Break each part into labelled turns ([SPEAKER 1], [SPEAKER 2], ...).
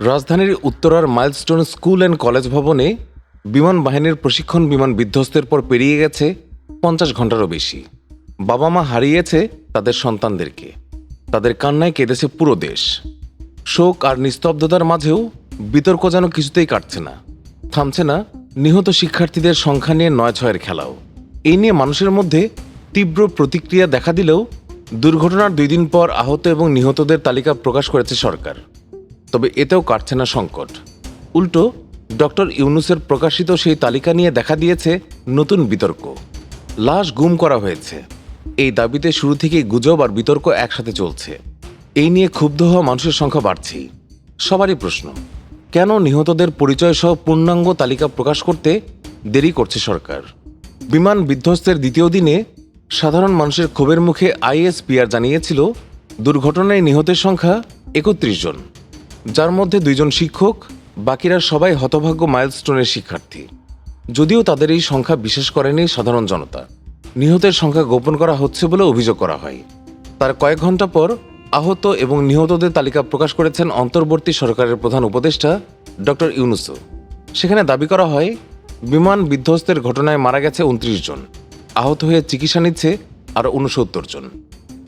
[SPEAKER 1] রাজধানীর উত্তরার milestone school and college ভবনে বিমান বাহিনীর প্রশিক্ষণ বিমান বিধ্বস্তের পর পেরিয়ে গেছে পঞ্চাশ ঘন্টারও বেশি। বাবা মা হারিয়েছে তাদের সন্তানদেরকে। তাদের কান্নায় কেঁদেছে পুরো দেশ। শোক আর নিস্তব্ধতার মাঝেও বিতর্ক যেন কিছুতেই কাটছে না। থামছে না নিহত শিক্ষার্থীদের সংখ্যা নিয়ে নয় ছয়ের খেলাও। এই নিয়ে মানুষের মধ্যে তীব্র প্রতিক্রিয়া দেখা দিলেও দুর্ঘটনার দুই দিন পর আহত এবং নিহতদের তালিকা প্রকাশ করেছে সরকার। তবে এতেও কাটছে না সংকট। উল্টো, ডক্টর ইউনুসের প্রকাশিত সেই তালিকা নিয়ে দেখা দিয়েছে নতুন বিতর্ক। লাশ গুম করা হয়েছে। এই দাবিতে শুরু থেকেই গুজব আর বিতর্ক একসাথে চলছে। এই নিয়ে ক্ষুব্ধ হওয়া মানুষের সংখ্যা বাড়ছেই। সবারই প্রশ্ন, কেন নিহতদের পরিচয় সহ পূর্ণাঙ্গ তালিকা প্রকাশ করতে দেরি করছে সরকার? বিমান বিধ্বস্তের দ্বিতীয় দিনে সাধারণ মানুষের ক্ষোভের মুখে আইএসপিআর জানিয়েছিল, দুর্ঘটনায় নিহতের সংখ্যা একত্রিশ জন। যার মধ্যে দুইজন শিক্ষক, বাকিরা সবাই হতভাগ্য মাইলস্টোনের শিক্ষার্থী। যদিও তাদের এই সংখ্যা বিশেষ করেনি সাধারণ জনতা। নিহতের সংখ্যা গোপন করা হচ্ছে বলে অভিযোগ করা হয়। তার কয়েক ঘণ্টা পর আহত এবং নিহতদের তালিকা প্রকাশ করেছেন অন্তর্বর্তী সরকারের প্রধান উপদেষ্টা ডক্টর ইউনুসো সেখানে দাবি করা হয়, বিমান বিধ্বস্তের ঘটনায় মারা গেছে উনত্রিশ জন, আহত হয়ে চিকিৎসা নিচ্ছে আরও উনসত্তর জন।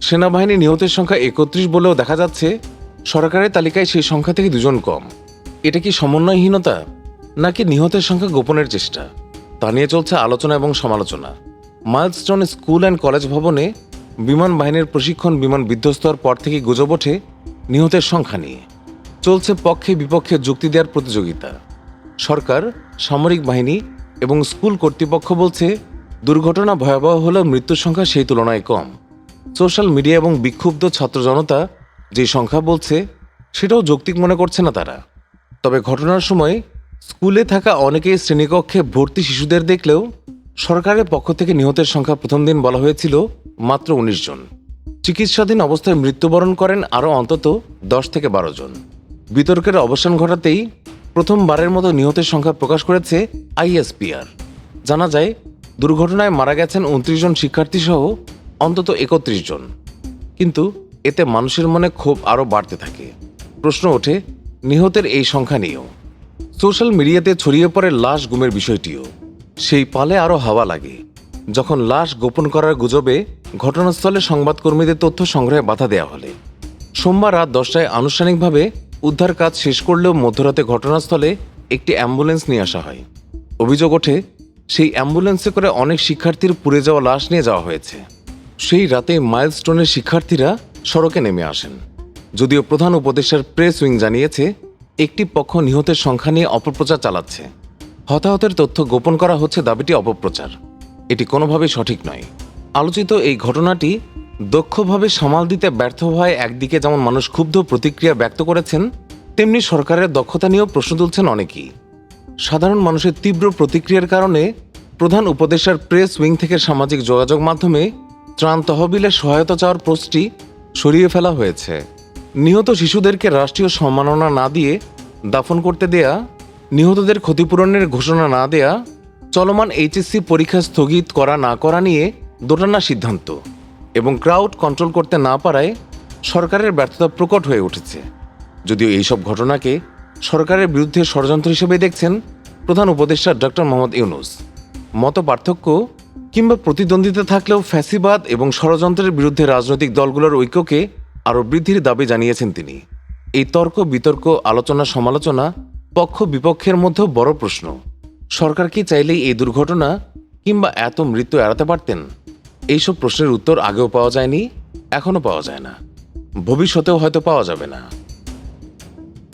[SPEAKER 1] সেনাবাহিনী নিহতের সংখ্যা একত্রিশ বলেও দেখা যাচ্ছে সরকারের তালিকায় সেই সংখ্যা থেকে দুজন কম। এটা কি সমন্বয়হীনতা, নাকি নিহতের সংখ্যা গোপনের চেষ্টা? তা নিয়ে চলছে আলোচনা এবং সমালোচনা। মাইলস্টোন স্কুল অ্যান্ড কলেজ ভবনে বিমান বাহিনীর প্রশিক্ষণ বিমান বিধ্বস্ত হওয়ার পর থেকে গুজব ওঠে নিহতের সংখ্যা নিয়ে। চলছে পক্ষে বিপক্ষে যুক্তি দেওয়ার প্রতিযোগিতা। সরকার, সামরিক বাহিনী এবং স্কুল কর্তৃপক্ষ বলছে, দুর্ঘটনা ভয়াবহ হলেও মৃত্যুর সংখ্যা সেই তুলনায় কম। সোশ্যাল মিডিয়া এবং বিক্ষুব্ধ ছাত্র জনতা যে সংখ্যা বলছে, সেটাও যৌক্তিক মনে করছে না তারা। তবে ঘটনার সময় স্কুলে থাকা অনেকেই শ্রেণীকক্ষে ভর্তি শিশুদের দেখলেও সরকারের পক্ষ থেকে নিহতের সংখ্যা প্রথম দিন বলা হয়েছিল মাত্র উনিশ জন। চিকিৎসাধীন অবস্থায় মৃত্যুবরণ করেন আরও অন্তত দশ থেকে বারো জন। বিতর্কের অবসান ঘটাতেই প্রথমবারের মতো নিহতের সংখ্যা প্রকাশ করেছে আইএসপিআর। জানা যায়, দুর্ঘটনায় মারা গেছেন উনত্রিশ জন শিক্ষার্থী সহ অন্তত একত্রিশ জন। কিন্তু এতে মানুষের মনে ক্ষোভ আরও বাড়তে থাকে। প্রশ্ন ওঠে, নিহতের এই সংখ্যা নিয়েও। সোশ্যাল মিডিয়াতে ছড়িয়ে পড়ে লাশ গুমের বিষয়টিও। সেই পালে আরও হাওয়া লাগে। যখন লাশ গোপন করার গুজবে ঘটনাস্থলে সংবাদকর্মীদের তথ্য সংগ্রহে বাধা দেওয়া হলে। সোমবার রাত দশটায় আনুষ্ঠানিকভাবে উদ্ধার কাজ শেষ করলেও মধ্যরাতে ঘটনাস্থলে একটি অ্যাম্বুলেন্স নিয়ে আসা হয়। অভিযোগ ওঠে, সেই অ্যাম্বুলেন্সে করে অনেক শিক্ষার্থীর পুড়ে যাওয়া লাশ নিয়ে যাওয়া হয়েছে। সেই রাতে মাইলস্টোনের শিক্ষার্থীরা সড়কে নেমে আসেন। যদিও প্রধান উপদেষ্টার প্রেস উইং জানিয়েছে, একটি পক্ষ নিহতের সংখ্যা নিয়ে অপপ্রচার চালাচ্ছে। হতাহতের তথ্য গোপন করা হচ্ছে দাবিটি অপপ্রচার। এটি কোনোভাবেই সঠিক নয়। আলোচিত এই ঘটনাটি দক্ষভাবে সামাল দিতে ব্যর্থ হওয়ায় একদিকে যেমন মানুষ ক্ষুব্ধ প্রতিক্রিয়া ব্যক্ত করেছেন, তেমনি সরকারের দক্ষতা নিয়েও প্রশ্ন তুলছেন অনেকেই। সাধারণ মানুষের তীব্র প্রতিক্রিয়ার কারণে প্রধান উপদেষ্টার প্রেস উইং থেকে সামাজিক যোগাযোগ মাধ্যমে ত্রাণ তহবিলে সহায়তা চাওয়ার পোস্টটি সরিয়ে ফেলা হয়েছে। নিহত শিশুদেরকে রাষ্ট্রীয় সম্মাননা না দিয়ে দাফন করতে দেয়া, নিহতদের ক্ষতিপূরণের ঘোষণা না দেয়া, চলমান এইচএসসি পরীক্ষা স্থগিত করা না করা নিয়ে দোটানা সিদ্ধান্ত এবং ক্রাউড কন্ট্রোল করতে না পারায় সরকারের ব্যর্থতা প্রকট হয়ে উঠেছে। যদিও এইসব ঘটনাকে সরকারের বিরুদ্ধে ষড়যন্ত্র হিসেবে দেখছেন প্রধান উপদেষ্টা ডক্টর মোহাম্মদ ইউনুস। মত পার্থক্য কিংবা প্রতিদ্বন্দ্বিতা থাকলেও ফ্যাসিবাদ এবং ষড়যন্ত্রের বিরুদ্ধে রাজনৈতিক দলগুলোর ঐক্যকে আরও বৃদ্ধির দাবি জানিয়েছেন তিনি। এই তর্ক, বিতর্ক, আলোচনা, সমালোচনা পক্ষ বিপক্ষের মধ্যেও বড় প্রশ্ন। সরকার কি চাইলেই এই দুর্ঘটনা কিংবা এত মৃত্যু এড়াতে পারতেন? এইসব প্রশ্নের উত্তর আগেও পাওয়া যায়নি, এখনও পাওয়া যায় না। ভবিষ্যতেও হয়তো পাওয়া যাবে না।